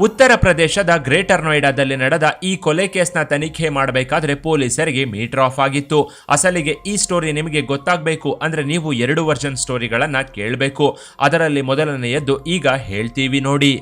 ಉತ್ತರ ಪ್ರದೇಶದ ಗ್ರೇಟರ್ ನೋಯ್ಡಾದಲ್ಲಿ ನಡೆದ ಈ ಕೊಲೆ ಕೇಸ್ನ ತನಿಖೆ ಮಾಡಬೇಕಾದ್ರೆ ಪೊಲೀಸರಿಗೆ ಮೀಟರ್ ಆಫ್ ಆಗಿತ್ತು. ಅಸಲಿಗೆ ಈ ಸ್ಟೋರಿ ನಿಮಗೆ ಗೊತ್ತಾಗಬೇಕು ಅಂದ್ರೆ ನೀವು ಎರಡು ವರ್ಷನ್ ಸ್ಟೋರಿಗಳನ್ನ ಕೇಳಬೇಕು. ಅದರಲ್ಲಿ ಮೊದಲನೆಯದ್ದು ಈಗ ಹೇಳ್ತೀವಿ ನೋಡಿ.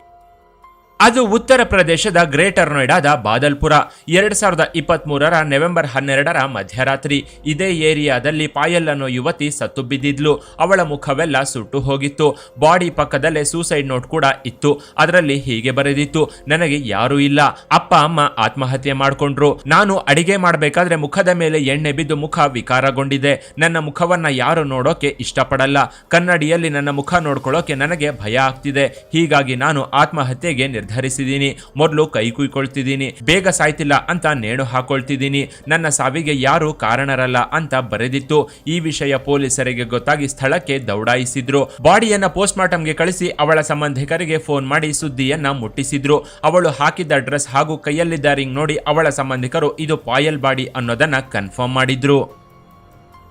ಅದು ಉತ್ತರ ಪ್ರದೇಶದ ಗ್ರೇಟರ್ ನೋಯ್ಡಾದ ಬಾದಲ್ಪುರ. ಎರಡ್ ಸಾವಿರದ ಇಪ್ಪತ್ತ್ ಮೂರರ ನವೆಂಬರ್ ಹನ್ನೆರಡರ ಮಧ್ಯರಾತ್ರಿ ಇದೇ ಏರಿಯಾದಲ್ಲಿ ಪಾಯಲ್ ಅನ್ನೋ ಯುವತಿ ಸತ್ತು ಬಿದ್ದಿದ್ಲು. ಅವಳ ಮುಖವೆಲ್ಲ ಸುಟ್ಟು ಹೋಗಿತ್ತು. ಬಾಡಿ ಪಕ್ಕದಲ್ಲೇ ಸೂಸೈಡ್ ನೋಟ್ ಕೂಡ ಇತ್ತು. ಅದರಲ್ಲಿ ಹೀಗೆ ಬರೆದಿತ್ತು, ನನಗೆ ಯಾರೂ ಇಲ್ಲ. ಅಪ್ಪ, ಅಮ್ಮ ಆತ್ಮಹತ್ಯೆ ಮಾಡಿಕೊಂಡ್ರು. ನಾನು ಅಡಿಗೆ ಮಾಡಬೇಕಾದ್ರೆ ಮುಖದ ಮೇಲೆ ಎಣ್ಣೆ ಬಿದ್ದು ಮುಖ ವಿಕಾರಗೊಂಡಿದೆ. ನನ್ನ ಮುಖವನ್ನ ಯಾರು ನೋಡೋಕೆ ಇಷ್ಟಪಡಲ್ಲ. ಕನ್ನಡಿಯಲ್ಲಿ ನನ್ನ ಮುಖ ನೋಡ್ಕೊಳ್ಳೋಕೆ ನನಗೆ ಭಯ ಆಗ್ತಿದೆ. ಹೀಗಾಗಿ ನಾನು ಆತ್ಮಹತ್ಯೆಗೆ ನಿರ್ಧರಿಸಿದ್ದೀನಿ ಮೊದಲು ಕೈ ಕುಯ್ಕೊಳ್ತಿದ್ದೀನಿ ಬೇಗ ಸಾಯ್ತಿಲ್ಲ ಅಂತ ನೇಣು ಹಾಕೊಳ್ತಿದ್ದೀನಿ ನನ್ನ ಸಾವಿಗೆ ಯಾರು ಕಾರಣರಲ್ಲ ಅಂತ ಬರೆದಿತ್ತು. ಈ ವಿಷಯ ಪೊಲೀಸರಿಗೆ ಗೊತ್ತಾಗಿ ಸ್ಥಳಕ್ಕೆ ದೌಡಾಯಿಸಿದ್ರು. ಬಾಡಿಯನ್ನ ಪೋಸ್ಟ್ ಮಾರ್ಟಂಗೆ ಕಳಿಸಿ ಅವಳ ಸಂಬಂಧಿಕರಿಗೆ ಫೋನ್ ಮಾಡಿ ಸುದ್ದಿಯನ್ನ ಮುಟ್ಟಿಸಿದ್ರು. ಅವಳು ಹಾಕಿದ್ದ ಡ್ರೆಸ್ ಹಾಗೂ ಕೈಯಲ್ಲಿದ್ದ ರಿಂಗ್ ನೋಡಿ ಅವಳ ಸಂಬಂಧಿಕರು ಇದು ಪಾಯಲ್ ಬಾಡಿ ಅನ್ನೋದನ್ನ ಕನ್ಫರ್ಮ್ ಮಾಡಿದ್ರು.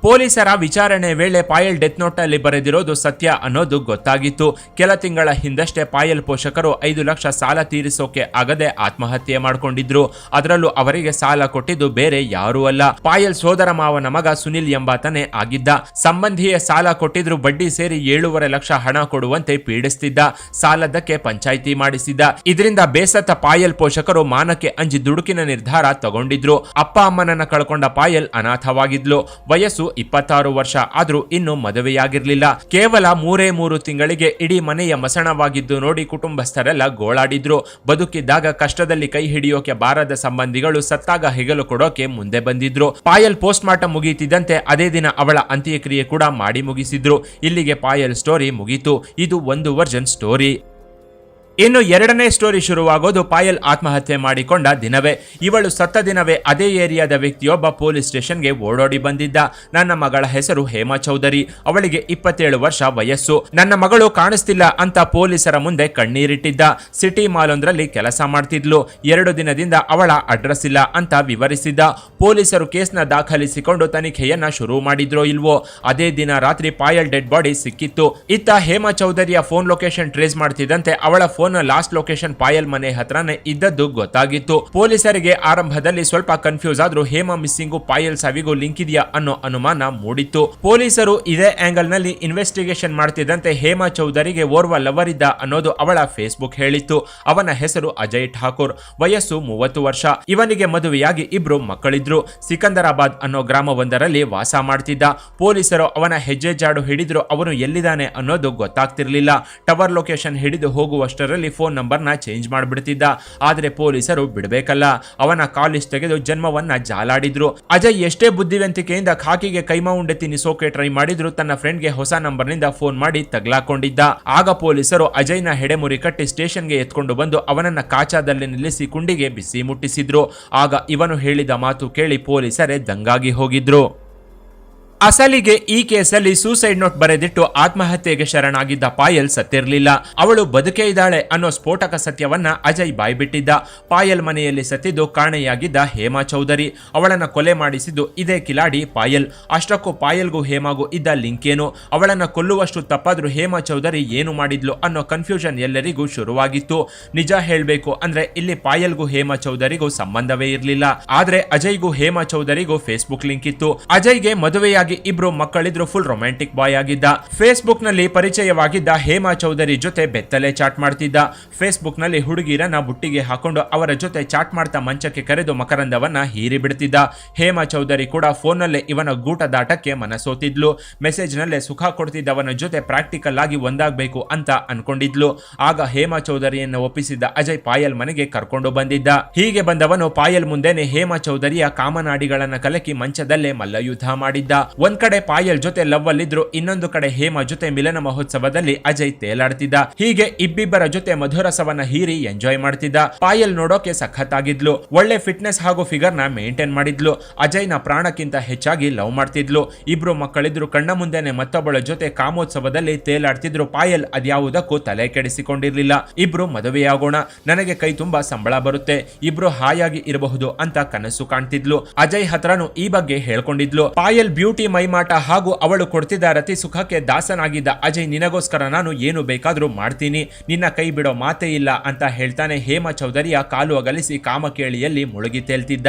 ಪೊಲೀಸರ ವಿಚಾರಣೆ ವೇಳೆ ಪಾಯಲ್ ಡೆತ್ ನೋಟ್ನಲ್ಲಿ ಬರೆದಿರೋದು ಸತ್ಯ ಅನ್ನೋದು ಗೊತ್ತಾಗಿತ್ತು. ಕೆಲ ತಿಂಗಳ ಹಿಂದಷ್ಟೇ ಪಾಯಲ್ ಪೋಷಕರು ಐದು ಲಕ್ಷ ಸಾಲ ತೀರಿಸೋಕೆ ಆಗದೆ ಆತ್ಮಹತ್ಯೆ ಮಾಡಿಕೊಂಡಿದ್ರು. ಅದರಲ್ಲೂ ಅವರಿಗೆ ಸಾಲ ಕೊಟ್ಟಿದ್ದು ಬೇರೆ ಯಾರೂ ಅಲ್ಲ. ಪಾಯಲ್ ಸೋದರ ಮಾವನ ಮಗ ಸುನಿಲ್ ಎಂಬಾತನೇ ಆಗಿದ್ದ. ಸಂಬಂಧಿಯ ಸಾಲ ಕೊಟ್ಟಿದ್ರು ಬಡ್ಡಿ ಸೇರಿ ಏಳೂವರೆ ಲಕ್ಷ ಹಣ ಕೊಡುವಂತೆ ಪೀಡಿಸ್ತಿದ್ದ. ಸಾಲದಕ್ಕೆ ಪಂಚಾಯಿತಿ ಮಾಡಿಸಿದ್ದ. ಇದರಿಂದ ಬೇಸತ್ತ ಪಾಯಲ್ ಪೋಷಕರು ಮಾನಕ್ಕೆ ಅಂಜಿ ದುಡುಕಿನ ನಿರ್ಧಾರ ತಗೊಂಡಿದ್ರು. ಅಪ್ಪ ಅಮ್ಮನನ್ನ ಕಳ್ಕೊಂಡ ಪಾಯಲ್ ಅನಾಥವಾಗಿದ್ಲು. ವಯಸ್ಸು ಇಪ್ಪತ್ತಾರು ವರ್ಷ ಆದರೂ ಇನ್ನು ಮದುವೆಯಾಗಿರಲಿಲ್ಲ. ಕೇವಲ ಮೂರೇ ಮೂರು ತಿಂಗಳಿಗೆ ಇಡೀ ಮನೆಯ ಮಸಣವಾಗಿದ್ದು ನೋಡಿ ಕುಟುಂಬಸ್ಥರೆಲ್ಲ ಗೋಳಾಡಿದ್ರು. ಬದುಕಿದ್ದಾಗ ಕಷ್ಟದಲ್ಲಿ ಕೈ ಹಿಡಿಯೋಕೆ ಬಾರದ ಸಂಬಂಧಿಗಳು ಸತ್ತಾಗ ಹೆಗಲು ಕೊಡೋಕೆ ಮುಂದೆ ಬಂದಿದ್ರು. ಪಾಯಲ್ ಪೋಸ್ಟ್ ಮಾರ್ಟಮ್ ಮುಗಿಯುತ್ತಿದ್ದಂತೆ ಅದೇ ದಿನ ಅವಳ ಅಂತ್ಯಕ್ರಿಯೆ ಕೂಡ ಮಾಡಿ ಮುಗಿಸಿದ್ರು. ಇಲ್ಲಿಗೆ ಪಾಯಲ್ ಸ್ಟೋರಿ ಮುಗೀತು. ಇದು ಒಂದು ವರ್ಜನ್ ಸ್ಟೋರಿ ಇನ್ನು ಎರಡನೇ ಸ್ಟೋರಿ ಶುರುವಾಗೋದು ಪಾಯಲ್ ಆತ್ಮಹತ್ಯೆ ಮಾಡಿಕೊಂಡ ದಿನವೇ. ಇವಳು ಸತ್ತ ದಿನವೇ ಅದೇ ಏರಿಯಾದ ವ್ಯಕ್ತಿಯೊಬ್ಬ ಪೊಲೀಸ್ ಸ್ಟೇಷನ್ಗೆ ಓಡೋಡಿ ಬಂದಿದ್ದ. ನನ್ನ ಮಗಳ ಹೆಸರು ಹೇಮಾ ಚೌಧರಿ. ಅವಳಿಗೆ ಇಪ್ಪತ್ತೇಳು ವರ್ಷ ವಯಸ್ಸು. ನನ್ನ ಮಗಳು ಕಾಣಿಸ್ತಿಲ್ಲ ಅಂತ ಪೊಲೀಸರ ಮುಂದೆ ಕಣ್ಣೀರಿಟ್ಟಿದ್ದ. ಸಿಟಿ ಮಾಲೊಂದರಲ್ಲಿ ಕೆಲಸ ಮಾಡ್ತಿದ್ಲು. ಎರಡು ದಿನದಿಂದ ಅವಳ ಅಡ್ರೆಸ್ ಇಲ್ಲ ಅಂತ ವಿವರಿಸಿದ್ದ. ಪೊಲೀಸರು ಕೇಸ್ನ ದಾಖಲಿಸಿಕೊಂಡು ತನಿಖೆಯನ್ನ ಶುರು ಮಾಡಿದ್ರೋ ಇಲ್ವೋ. ಅದೇ ದಿನ ರಾತ್ರಿ ಪಾಯಲ್ ಡೆಡ್ ಬಾಡಿ ಸಿಕ್ಕಿತ್ತು. ಇತ್ತ ಹೇಮಾ ಚೌಧರಿಯ ಫೋನ್ ಲೊಕೇಶನ್ ಟ್ರೇಸ್ ಮಾಡ್ತಿದ್ದಂತೆ ಅವಳ ಫೋನ್ ಲಾಸ್ಟ್ ಲೊಕೇಶನ್ ಪಾಯಲ್ ಮನೆ ಹತ್ರನೇ ಇದ್ದದ್ದು ಗೊತ್ತಾಗಿತ್ತು. ಪೊಲೀಸರಿಗೆ ಆರಂಭದಲ್ಲಿ ಸ್ವಲ್ಪ ಕನ್ಫ್ಯೂಸ್ ಆದ್ರೂ ಹೇಮಾ ಮಿಸ್ಸಿಂಗು ಪಾಯಲ್ ಸಾವಿಗೂ ಲಿಂಕ್ ಇದೆಯಾ ಅನ್ನೋ ಅನುಮಾನ ಮೂಡಿತ್ತು. ಪೊಲೀಸರು ಇದೇ ಆಂಗಲ್ನಲ್ಲಿ ಇನ್ವೆಸ್ಟಿಗೇಷನ್ ಮಾಡ್ತಿದ್ದಂತೆ ಹೇಮಾ ಚೌಧರಿಗೆ ಓರ್ವ ಲವರ್ ಇದ್ದ ಅನ್ನೋದು ಅವಳ ಫೇಸ್ಬುಕ್ ಹೇಳಿತ್ತು. ಅವನ ಹೆಸರು ಅಜಯ್ ಠಾಕೂರ್, ವಯಸ್ಸು ಮೂವತ್ತು ವರ್ಷ. ಇವನಿಗೆ ಮದುವೆಯಾಗಿ ಇಬ್ರು ಮಕ್ಕಳಿದ್ರು. ಸಿಕಂದರಾಬಾದ್ ಅನ್ನೋ ಗ್ರಾಮವೊಂದರಲ್ಲಿ ವಾಸ ಮಾಡ್ತಿದ್ದ. ಪೊಲೀಸರು ಅವನ ಹೆಜ್ಜೆ ಜಾಡು ಹಿಡಿದ್ರು, ಅವನು ಎಲ್ಲಿದ್ದಾನೆ ಅನ್ನೋದು ಗೊತ್ತಾಗ್ತಿರ್ಲಿಲ್ಲ. ಟವರ್ ಲೊಕೇಶನ್ ಹಿಡಿದು ಹೋಗುವಷ್ಟರಲ್ಲಿ ಫೋನ್ ನಂಬರ್ನ ಚೇಂಜ್ ಮಾಡಿಬಿಡ್ತಿದ್ದ. ಆದ್ರೆ ಪೊಲೀಸರು ಬಿಡಬೇಕಲ್ಲ. ಅವನ ಕಾಲಿಸ್ ತೆಗೆದು ಜನ್ಮವನ್ನ ಜಾಲಾಡಿದ್ರು. ಅಜಯ್ ಎಷ್ಟೇ ಬುದ್ಧಿವಂತಿಕೆಯಿಂದ ಖಾಕಿಗೆ ಕೈಮಾ ಉಂಡೆ ತಿನ್ನಿಸೋಕೆ ಟ್ರೈ ಮಾಡಿದ್ರು, ತನ್ನ ಫ್ರೆಂಡ್ಗೆ ಹೊಸ ನಂಬರ್ನಿಂದ ಫೋನ್ ಮಾಡಿ ತಗ್ಲಾಕೊಂಡಿದ್ದ. ಆಗ ಪೊಲೀಸರು ಅಜಯ್ನ ಹೆಡೆಮುರಿ ಕಟ್ಟಿ ಸ್ಟೇಷನ್ಗೆ ಎತ್ಕೊಂಡು ಬಂದು ಅವನನ್ನ ಕಾಚಾದಲ್ಲಿ ನಿಲ್ಲಿಸಿ ಕುಂಡಿಗೆ ಬಿಸಿ ಮುಟ್ಟಿಸಿದ್ರು. ಆಗ ಇವನು ಹೇಳಿದ ಮಾತು ಕೇಳಿ ಪೊಲೀಸರೇ ದಂಗಾಗಿ ಹೋಗಿದ್ರು. ಅಸಲಿಗೆ ಈ ಕೇಸಲ್ಲಿ ಸೂಸೈಡ್ ನೋಟ್ ಬರೆದಿಟ್ಟು ಆತ್ಮಹತ್ಯೆಗೆ ಶರಣಾಗಿದ್ದ ಪಾಯಲ್ ಸತ್ತಿರಲಿಲ್ಲ. ಅವಳು ಬದುಕೇ ಇದ್ದಾಳೆ ಅನ್ನೋ ಸ್ಫೋಟಕ ಸತ್ಯವನ್ನ ಅಜಯ್ ಬಾಯ್ಬಿಟ್ಟಿದ್ದ. ಪಾಯಲ್ ಮನೆಯಲ್ಲಿ ಸತ್ತಿದ್ದು ಕಾಣೆಯಾಗಿದ್ದ ಹೇಮಾ ಚೌಧರಿ. ಅವಳನ್ನ ಕೊಲೆ ಮಾಡಿಸಿದ್ದು ಇದೇ ಕಿಲಾಡಿ ಪಾಯಲ್. ಅಷ್ಟಕ್ಕೂ ಪಾಯಲ್ಗೂ ಹೇಮಾಗೂ ಇದ್ದ ಲಿಂಕ್ ಏನು? ಅವಳನ್ನ ಕೊಲ್ಲುವಷ್ಟು ತಪ್ಪಾದ್ರೂ ಹೇಮಾ ಚೌಧರಿ ಏನು ಮಾಡಿದ್ಲು ಅನ್ನೋ ಕನ್ಫ್ಯೂಷನ್ ಎಲ್ಲರಿಗೂ ಶುರುವಾಗಿತ್ತು. ನಿಜ ಹೇಳಬೇಕು ಅಂದ್ರೆ ಇಲ್ಲಿ ಪಾಯಲ್ಗೂ ಹೇಮಾ ಚೌಧರಿಗೂ ಸಂಬಂಧವೇ ಇರಲಿಲ್ಲ. ಆದ್ರೆ ಅಜಯ್ಗೂ ಹೇಮಾ ಚೌಧರಿಗೂ ಫೇಸ್ಬುಕ್ ಲಿಂಕ್ ಇತ್ತು. ಅಜಯ್ಗೆ ಮದುವೆಯಾಗಿ ಇಬ್ರು ಮಕ್ಕಳಿದ್ರು ಫುಲ್ ರೊಮ್ಯಾಂಟಿಕ್ ಬಾಯ್ ಆಗಿದ್ದ. ಫೇಸ್ಬುಕ್ನಲ್ಲಿ ಪರಿಚಯವಾಗಿದ್ದ ಹೇಮಾ ಚೌಧರಿ ಜೊತೆ ಬೆತ್ತಲೆ ಚಾಟ್ ಮಾಡ್ತಿದ್ದ. ಫೇಸ್ಬುಕ್ನಲ್ಲಿ ಹುಡುಗಿರನ್ನ ಬುಟ್ಟಿಗೆ ಹಾಕೊಂಡು ಅವರ ಜೊತೆ ಚಾಟ್ ಮಾಡ್ತಾ ಮಂಚಕ್ಕೆ ಕರೆದು ಮಕರಂದವನ್ನ ಹೀರಿ ಬಿಡ್ತಿದ್ದ. ಹೇಮಾ ಚೌಧರಿ ಕೂಡ ಫೋನ್ ನಲ್ಲೇ ಇವನ ಗೂಟದಾಟಕ್ಕೆ ಮನಸೋತಿದ್ಲು. ಮೆಸೇಜ್ ನಲ್ಲೇ ಸುಖ ಕೊಡ್ತಿದ್ದವನ ಜೊತೆ ಪ್ರಾಕ್ಟಿಕಲ್ ಆಗಿ ಒಂದಾಗಬೇಕು ಅಂತ ಅನ್ಕೊಂಡಿದ್ಲು. ಆಗ ಹೇಮಾ ಚೌಧರಿಯನ್ನು ಒಪ್ಪಿಸಿದ್ದ ಅಜಯ್ ಪಾಯಲ್ ಮನೆಗೆ ಕರ್ಕೊಂಡು ಬಂದಿದ್ದ. ಹೀಗೆ ಬಂದವನು ಪಾಯಲ್ ಮುಂದೆನೆ ಹೇಮಾ ಚೌಧರಿಯ ಕಾಮನಾಡಿಗಳನ್ನ ಕಲಕಿ ಮಂಚದಲ್ಲೇ ಮಲ್ಲಯುದ್ಧ ಮಾಡಿದ್ದ. ಒಂದ್ ಕಡೆ ಪಾಯಲ್ ಜೊತೆ ಲವ್ ಅಲ್ಲಿದ್ರು, ಇನ್ನೊಂದು ಕಡೆ ಹೇಮಾ ಜೊತೆ ಮಿಲನ ಮಹೋತ್ಸವದಲ್ಲಿ ಅಜಯ್ ತೇಲಾಡ್ತಿದ್ದ. ಹೀಗೆ ಇಬ್ಬಿಬ್ಬರ ಜೊತೆ ಮಧುರಸವನ್ನ ಹೀರಿ ಎಂಜಾಯ್ ಮಾಡ್ತಿದ್ದ. ಪಾಯಲ್ ನೋಡೋಕೆ ಸಖತ್ತಾಗಿದ್ಲು. ಒಳ್ಳೆ ಫಿಟ್ನೆಸ್ ಹಾಗೂ ಫಿಗರ್ನ ಮೇಂಟೈನ್ ಮಾಡಿದ್ಲು. ಅಜಯ್ನ ಪ್ರಾಣಕ್ಕಿಂತ ಹೆಚ್ಚಾಗಿ ಲವ್ ಮಾಡ್ತಿದ್ಲು. ಇಬ್ರು ಮಕ್ಕಳಿದ್ರು ಕಣ್ಣ ಮುಂದೆನೆ ಮತ್ತೊಬ್ಬಳ ಜೊತೆ ಕಾಮೋತ್ಸವದಲ್ಲಿ ತೇಲಾಡ್ತಿದ್ರು. ಪಾಯಲ್ ಅದ್ಯಾವುದಕ್ಕೂ ತಲೆ ಕೆಡಿಸಿಕೊಂಡಿರ್ಲಿಲ್ಲ. ಇಬ್ರು ಮದುವೆಯಾಗೋಣ. ನನಗೆ ಕೈ ತುಂಬಾ ಸಂಬಳ ಬರುತ್ತೆ. ಇಬ್ರು ಹಾಯಾಗಿ ಇರಬಹುದು ಅಂತ ಕನಸು ಕಾಣ್ತಿದ್ಲು. ಅಜಯ್ ಹತ್ರನು ಈ ಬಗ್ಗೆ ಹೇಳ್ಕೊಂಡಿದ್ಲು. ಪಾಯಲ್ ಬ್ಯೂಟಿ ಮೈಮಾಟ ಹಾಗೂ ಅವಳು ಕೊಡ್ತಿದ್ದ ರತಿ ಸುಖಕ್ಕೆ ದಾಸನಾಗಿದ್ದ ಅಜಯ್, ನಿನಗೋಸ್ಕರ ನಾನು ಏನು ಬೇಕಾದರೂ ಮಾಡ್ತೀನಿ. ನಿನ್ನ ಕೈ ಬಿಡೋ ಮಾತೇ ಇಲ್ಲ ಅಂತ ಹೇಳ್ತಾನೆ ಹೇಮಾ ಚೌಧರಿಯ ಕಾಲು ಅಗಲಿಸಿ ಕಾಮಕೇಳಿಯಲ್ಲಿ ಮುಳುಗಿ ತೇಲ್ತಿದ್ದ.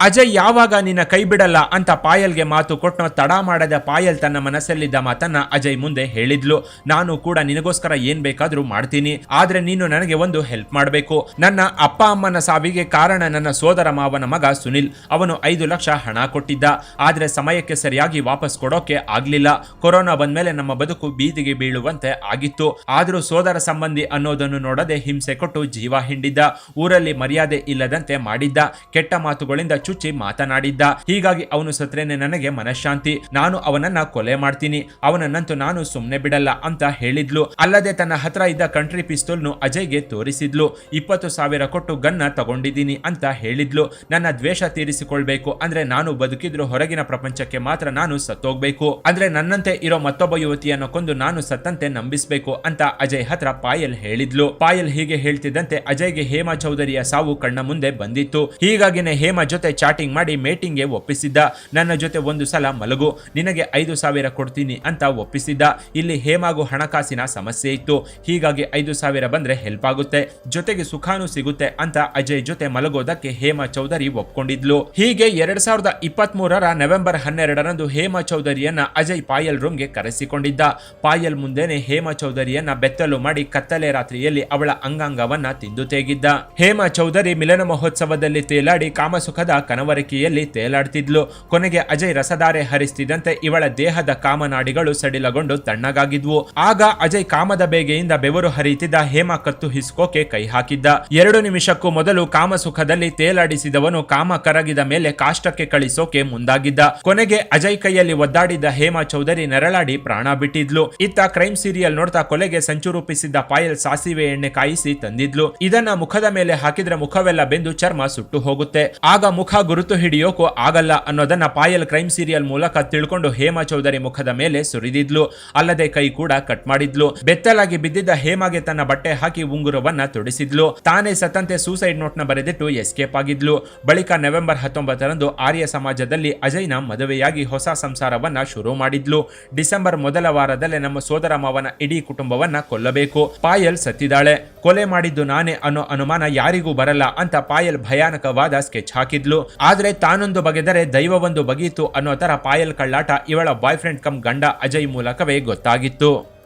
ಅಜಯ್ ಯಾವಾಗ ನಿನ್ನ ಕೈ ಬಿಡಲ್ಲ ಅಂತ ಪಾಯಲ್ಗೆ ಮಾತು ಕೊಟ್ಟು ತಡ ಮಾಡದ ಪಾಯಲ್ ತನ್ನ ಮನಸ್ಸಲ್ಲಿದ್ದ ಮಾತನ್ನ ಅಜಯ್ ಮುಂದೆ ಹೇಳಿದ್ಲು. ನಾನು ಕೂಡ ನಿನಗೋಸ್ಕರ ಏನ್ ಬೇಕಾದ್ರೂ ಮಾಡ್ತೀನಿ. ಆದ್ರೆ ನೀನು ನನಗೆ ಒಂದು ಹೆಲ್ಪ್ ಮಾಡಬೇಕು. ನನ್ನ ಅಪ್ಪ ಅಮ್ಮನ ಸಾವಿಗೆ ಕಾರಣ ನನ್ನ ಸೋದರ ಮಾವನ ಮಗ ಸುನಿಲ್. ಅವನು ಐದು ಲಕ್ಷ ಹಣ ಕೊಟ್ಟಿದ್ದ. ಆದ್ರೆ ಸಮಯಕ್ಕೆ ಸರಿಯಾಗಿ ವಾಪಸ್ ಕೊಡೋಕೆ ಆಗ್ಲಿಲ್ಲ. ಕೊರೋನಾ ಬಂದ್ಮೇಲೆ ನಮ್ಮ ಬದುಕು ಬೀದಿಗೆ ಬೀಳುವಂತೆ ಆಗಿತ್ತು. ಆದ್ರೂ ಸೋದರ ಸಂಬಂಧಿ ಅನ್ನೋದನ್ನು ನೋಡದೆ ಹಿಂಸೆ ಕೊಟ್ಟು ಜೀವ ಹಿಂಡಿದ್ದ. ಊರಲ್ಲಿ ಮರ್ಯಾದೆ ಇಲ್ಲದಂತೆ ಮಾಡಿದ್ದ. ಕೆಟ್ಟ ಮಾತುಗಳಿಂದ ಚುಚ್ಚಿ ಮಾತನಾಡಿದ್ದ. ಹೀಗಾಗಿ ಅವನು ಸತ್ರೇನೆ, ನನಗೆ ಮನಃಶಾಂತಿ. ನಾನು ಅವನನ್ನ ಕೊಲೆ ಮಾಡ್ತೀನಿ. ಅವನನ್ನಂತೂ ನಾನು ಸುಮ್ನೆ ಬಿಡಲ್ಲ ಅಂತ ಹೇಳಿದ್ಲು. ಅಲ್ಲದೆ ತನ್ನ ಹತ್ರ ಇದ್ದ ಕಂಟ್ರಿ ಪಿಸ್ತೂಲ್ನು ಅಜಯ್ಗೆ ತೋರಿಸಿದ್ಲು. ಇಪ್ಪತ್ತು ಸಾವಿರ ಕೊಟ್ಟು ಗನ್ನ ತಗೊಂಡಿದ್ದೀನಿ ಅಂತ ಹೇಳಿದ್ಲು. ನನ್ನ ದ್ವೇಷ ತೀರಿಸಿಕೊಳ್ಬೇಕು. ಅಂದ್ರೆ ನಾನು ಬದುಕಿದ್ರು ಹೊರಗಿನ ಪ್ರಪಂಚಕ್ಕೆ ಮಾತ್ರ ನಾನು ಸತ್ತೋಗ್ಬೇಕು. ಅಂದ್ರೆ ನನ್ನಂತೆ ಇರೋ ಮತ್ತೊಬ್ಬ ಯುವತಿಯನ್ನು ಕೊಂದು ನಾನು ಸತ್ತಂತೆ ನಂಬಿಸಬೇಕು ಅಂತ ಅಜಯ್ ಹತ್ರ ಪಾಯಲ್ ಹೇಳಿದ್ಲು. ಪಾಯಲ್ ಹೀಗೆ ಹೇಳ್ತಿದ್ದಂತೆ ಅಜಯ್ಗೆ ಹೇಮಾ ಚೌಧರಿಯ ಸಾವು ಕಣ್ಣ ಮುಂದೆ ಬಂದಿತ್ತು. ಹೀಗಾಗಿನೇ ಹೇಮಾ ಜೊತೆ ಚಾಟಿಂಗ್ ಮಾಡಿ ಮೇಟಿಂಗ್ಗೆ ಒಪ್ಪಿಸಿದ್ದ. ನನ್ನ ಜೊತೆ ಒಂದು ಸಲ ಮಲಗು. ನಿನಗೆ ಐದು ಸಾವಿರ ಕೊಡ್ತೀನಿ ಅಂತ ಒಪ್ಪಿಸಿದ್ದ. ಇಲ್ಲಿ ಹೇಮಾಗೂ ಹಣಕಾಸಿನ ಸಮಸ್ಯೆ ಇತ್ತು. ಹೀಗಾಗಿ ಐದು ಸಾವಿರ ಬಂದ್ರೆ ಹೆಲ್ಪ್ ಆಗುತ್ತೆ. ಜೊತೆಗೆ ಸುಖಾನು ಸಿಗುತ್ತೆ ಅಂತ ಅಜಯ್ ಜೊತೆ ಮಲಗೋದಕ್ಕೆ ಹೇಮಾ ಚೌಧರಿ ಒಪ್ಕೊಂಡಿದ್ಲು. ಹೀಗೆ ಎರಡ್ ಸಾವಿರದ ಇಪ್ಪತ್ತ್ ಮೂರರ ನವೆಂಬರ್ ಹನ್ನೆರಡರಂದು ಹೇಮಾ ಚೌಧರಿಯನ್ನ ಅಜಯ್ ಪಾಯಲ್ ರೂಮ್ಗೆ ಕರೆಸಿಕೊಂಡಿದ್ದ. ಪಾಯಲ್ ಮುಂದೆನೆ ಹೇಮಾ ಚೌಧರಿಯನ್ನ ಬೆತ್ತಲು ಮಾಡಿ ಕತ್ತಲೆ ರಾತ್ರಿಯಲ್ಲಿ ಅವಳ ಅಂಗಾಂಗವನ್ನ ತಿಂದು ತೇಗಿದ್ದ. ಹೇಮಾ ಚೌಧರಿ ಮಿಲನ ಮಹೋತ್ಸವದಲ್ಲಿ ತೇಲಾಡಿ ಕಾಮಸುಖದ ಕನವರಿಕೆಯಲ್ಲಿ ತೇಲಾಡ್ತಿದ್ಲು. ಕೊನೆಗೆ ಅಜಯ್ ರಸಧಾರೆ ಹರಿಸ್ತಿದ್ದಂತೆ ಇವಳ ದೇಹದ ಕಾಮನಾಡಿಗಳು ಸಡಿಲಗೊಂಡು ತಣ್ಣಗಾಗಿದ್ವು. ಆಗ ಅಜಯ್ ಕಾಮದ ಬೇಗೆಯಿಂದ ಬೆವರು ಹರಿಯುತ್ತಿದ್ದ ಹೇಮಾ ಕತ್ತು ಹಿಸ್ಕೋಕೆ ಕೈ ಹಾಕಿದ್ದ. ಎರಡು ನಿಮಿಷಕ್ಕೂ ಮೊದಲು ಕಾಮಸುಖದಲ್ಲಿ ತೇಲಾಡಿಸಿದವನು ಕಾಮ ಕರಗಿದ ಮೇಲೆ ಕಾಷ್ಟಕ್ಕೆ ಕಳಿಸೋಕೆ ಮುಂದಾಗಿದ್ದ. ಕೊನೆಗೆ ಅಜಯ್ ಕೈಯಲ್ಲಿ ಒದ್ದಾಡಿದ್ದ ಹೇಮಾ ಚೌಧರಿ ನೆರಳಾಡಿ ಪ್ರಾಣ ಬಿಟ್ಟಿದ್ಲು. ಇತ್ತ ಕ್ರೈಮ್ ಸೀರಿಯಲ್ ನೋಡ್ತಾ ಕೊಲೆಗೆ ಸಂಚು ರೂಪಿಸಿದ್ದ ಪಾಯಲ್ ಸಾಸಿವೆ ಎಣ್ಣೆ ಕಾಯಿಸಿ ತಂದಿದ್ಲು. ಇದನ್ನ ಮುಖದ ಮೇಲೆ ಹಾಕಿದ್ರೆ ಮುಖವೆಲ್ಲ ಬೆಂದು ಚರ್ಮ ಸುಟ್ಟು ಹೋಗುತ್ತೆ. ಆಗ ಮುಖ ಗುರುತು ಹಿಡಿಯೋಕೋ ಆಗಲ್ಲ ಅನ್ನೋದನ್ನ ಪಾಯಲ್ ಕ್ರೈಮ್ ಸೀರಿಯಲ್ ಮೂಲಕ ತಿಳ್ಕೊಂಡು ಹೇಮಾ ಚೌಧರಿ ಮುಖದ ಮೇಲೆ ಸುರಿದಿದ್ಲು. ಅಲ್ಲದೆ ಕೈ ಕೂಡ ಕಟ್ ಮಾಡಿದ್ಲು. ಬೆತ್ತಲಾಗಿ ಬಿದ್ದಿದ್ದ ಹೇಮಾಗೆ ತನ್ನ ಬಟ್ಟೆ ಹಾಕಿ ಉಂಗುರವನ್ನ ತೊಡಿಸಿದ್ಲು. ತಾನೇ ಸತ್ತಂತೆ ಸೂಸೈಡ್ ನೋಟ್ನ ಬರೆದಿಟ್ಟು ಎಸ್ಕೇಪ್ ಆಗಿದ್ಲು. ಬಳಿಕ ನವೆಂಬರ್ ಹತ್ತೊಂಬತ್ತರಂದು ಆರ್ಯ ಸಮಾಜದಲ್ಲಿ ಅಜಯ್ನ ಮದುವೆಯಾಗಿ ಹೊಸ ಸಂಸಾರವನ್ನ ಶುರು ಮಾಡಿದ್ಲು. ಡಿಸೆಂಬರ್ ಮೊದಲ ವಾರದಲ್ಲೇ ನಮ್ಮ ಸೋದರ ಮಾವನ ಇಡೀ ಕುಟುಂಬವನ್ನ ಕೊಲ್ಲಬೇಕು. ಪಾಯಲ್ ಸತ್ತಿದಾಳೆ ಕೊಲೆ ಮಾಡಿದ್ದು ನಾನೇ ಅನ್ನೋ ಅನುಮಾನ ಯಾರಿಗೂ ಬರಲ್ಲ ಅಂತ ಪಾಯಲ್ ಭಯಾನಕವಾದ ಸ್ಕೆಚ್ ಹಾಕಿದ್ಲು. ಆದ್ರೆ ತಾನೊಂದು ಬಗೆದರೆ ದೈವವೊಂದು ಬಗೆಯಿತು ಅನ್ನೋ ತರ ಪಾಯಲ್ ಕಳ್ಳಾಟ ಇವಳ ಬಾಯ್ ಫ್ರೆಂಡ್ ಕಮ್ ಗಂಡ ಅಜಯ್ ಮೂಲಕವೇ ಗೊತ್ತಾಗಿತ್ತು.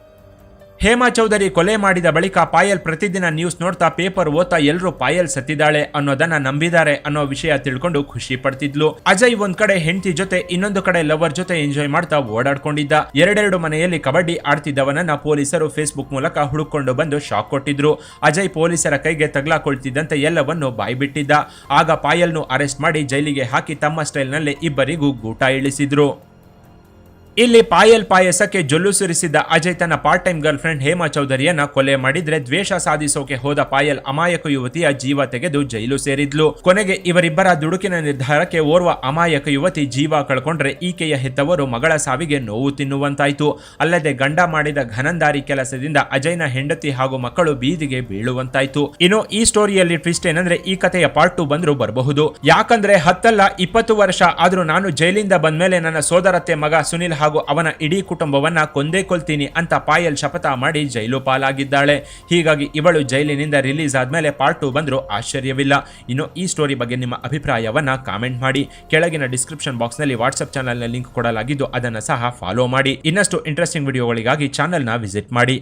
ಹೇಮಾ ಚೌಧರಿ ಕೊಲೆ ಮಾಡಿದ ಬಳಿಕ ಪಾಯಲ್ ಪ್ರತಿದಿನ ನ್ಯೂಸ್ ನೋಡ್ತಾ ಪೇಪರ್ ಓದ್ತಾ ಎಲ್ಲರೂ ಪಾಯಲ್ ಸತ್ತಿದ್ದಾಳೆ ಅನ್ನೋದನ್ನ ನಂಬಿದ್ದಾರೆ ಅನ್ನೋ ವಿಷಯ ತಿಳ್ಕೊಂಡು ಖುಷಿ ಪಡ್ತಿದ್ಲು. ಅಜಯ್ ಒಂದ್ ಕಡೆ ಹೆಂಡತಿ ಜೊತೆ, ಇನ್ನೊಂದು ಕಡೆ ಲವರ್ ಜೊತೆ ಎಂಜಾಯ್ ಮಾಡ್ತಾ ಓಡಾಡ್ಕೊಂಡಿದ್ದ. ಎರಡೆರಡು ಮನೆಯಲ್ಲಿ ಕಬಡ್ಡಿ ಆಡ್ತಿದ್ದವನನ್ನ ಪೊಲೀಸರು ಫೇಸ್ಬುಕ್ ಮೂಲಕ ಹುಡುಕೊಂಡು ಬಂದು ಶಾಕ್ ಕೊಟ್ಟಿದ್ರು. ಅಜಯ್ ಪೊಲೀಸರ ಕೈಗೆ ತಗ್ಲಾಕೊಳ್ತಿದ್ದಂತೆ ಎಲ್ಲವನ್ನು ಬಾಯ್ಬಿಟ್ಟಿದ್ದ. ಆಗ ಪಾಯಲ್ನು ಅರೆಸ್ಟ್ ಮಾಡಿ ಜೈಲಿಗೆ ಹಾಕಿ ತಮ್ಮ ಸ್ಟೈಲ್ನಲ್ಲಿ ಇಬ್ಬರಿಗೂ ಗೂಟ ಇಳಿಸಿದ್ರು. ಇಲ್ಲಿ ಪಾಯಲ್ ಪಾಯಸಕ್ಕೆ ಜೊಲ್ಲು ಸುರಿಸಿದ್ದ ಅಜಯ್ ತನ್ನ part time girlfriend Hema ಚೌಧರಿಯನ್ನ ಕೊಲೆ ಮಾಡಿದ್ರೆ ದ್ವೇಷ ಸಾಧಿಸೋಕೆ ಹೋದ ಪಾಯಲ್ ಅಮಾಯಕ ಯುವತಿಯ ಜೀವ ತೆಗೆದು ಜೈಲು ಸೇರಿದ್ಲು. ಕೊನೆಗೆ ಇವರಿಬ್ಬರ ದುಡುಕಿನ ನಿರ್ಧಾರಕ್ಕೆ ಓರ್ವ ಅಮಾಯಕ ಯುವತಿ ಜೀವ ಕಳ್ಕೊಂಡ್ರೆ ಈಕೆಯ ಹೆತ್ತವರು ಮಗಳ ಸಾವಿಗೆ ನೋವು ತಿನ್ನುವಂತಾಯ್ತು. ಅಲ್ಲದೆ ಗಂಡ ಮಾಡಿದ ಘನಂದಾರಿ ಕೆಲಸದಿಂದ ಅಜಯ್ನ ಹೆಂಡತಿ ಹಾಗೂ ಮಕ್ಕಳು ಬೀದಿಗೆ ಬೀಳುವಂತಾಯ್ತು. ಇನ್ನು ಈ ಸ್ಟೋರಿಯಲ್ಲಿ ಟ್ವಿಸ್ಟ್ ಏನಂದ್ರೆ ಈ ಕಥೆಯ ಪಾರ್ಟ್ ಟು ಬಂದ್ರು ಬರಬಹುದು. ಯಾಕಂದ್ರೆ ಹತ್ತಲ್ಲ ಇಪ್ಪತ್ತು ವರ್ಷ ಆದ್ರೂ ನಾನು ಜೈಲಿಂದ ಬಂದ್ಮೇಲೆ ನನ್ನ ಸೋದರತ್ತೆ ಮಗ ಸುನಿಲ್ ಹಾಗೂ ಅವನ ಇಡೀ ಕುಟುಂಬವನ್ನ ಕೊಂದೇ ಕೊಲ್ತೀನಿ ಅಂತ ಪಾಯಲ್ ಶಪಥ ಮಾಡಿ ಜೈಲು ಪಾಲಾಗಿದ್ದಾಳೆ. ಹೀಗಾಗಿ ಇವಳು ಜೈಲಿನಿಂದ ರಿಲೀಸ್ ಆದ್ಮೇಲೆ ಪಾರ್ಟ್ ಟು ಬಂದರೂ ಆಶ್ಚರ್ಯವಿಲ್ಲ. ಇನ್ನು ಈ ಸ್ಟೋರಿ ಬಗ್ಗೆ ನಿಮ್ಮ ಅಭಿಪ್ರಾಯವನ್ನ ಕಾಮೆಂಟ್ ಮಾಡಿ. ಕೆಳಗಿನ ಡಿಸ್ಕ್ರಿಪ್ಷನ್ ಬಾಕ್ಸ್ನಲ್ಲಿ ವಾಟ್ಸ್ಆಪ್ ಚಾನಲ್ನ ಲಿಂಕ್ ಕೊಡಲಾಗಿದ್ದು ಅದನ್ನು ಸಹ ಫಾಲೋ ಮಾಡಿ. ಇನ್ನಷ್ಟು ಇಂಟ್ರೆಸ್ಟಿಂಗ್ ವಿಡಿಯೋಗಳಿಗಾಗಿ ಚಾನಲ್ನ ವಿಸಿಟ್ ಮಾಡಿ.